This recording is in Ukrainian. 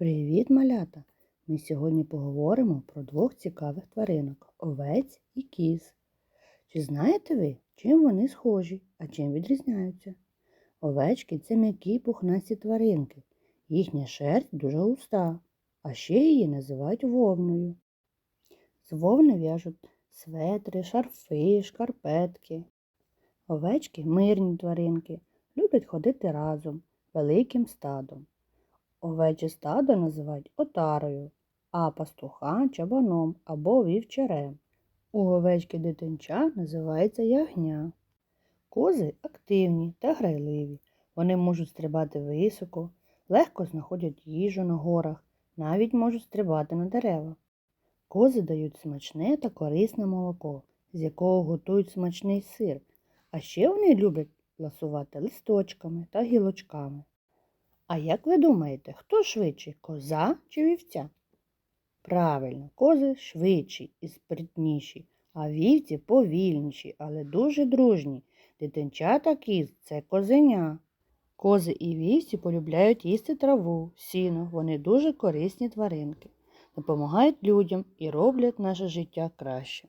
Привіт, малята! Ми сьогодні поговоримо про двох цікавих тваринок овець і кіз. Чи знаєте ви, чим вони схожі, а чим відрізняються? Овечки це м'які пухнасті тваринки. Їхня шерсть дуже густа, а ще її називають вовною. З вовни в'яжуть светри, шарфи, шкарпетки. Овечки мирні тваринки, люблять ходити разом, великим стадом. Овече стадо називають отарою, а пастуха чабаном або вівчарем. У овечки дитинча називається ягня. Кози активні та грайливі. Вони можуть стрибати високо, легко знаходять їжу на горах, навіть можуть стрибати на дерева. Кози дають смачне та корисне молоко, з якого готують смачний сир, а ще вони люблять ласувати листочками та гілочками. А як ви думаєте, хто швидший, коза чи вівця? Правильно, кози швидші і спритніші, а вівці повільніші, але дуже дружні. Дитинчата кіз це козеня. Кози і вівці полюбляють їсти траву, сіно, вони дуже корисні тваринки, допомагають людям і роблять наше життя краще.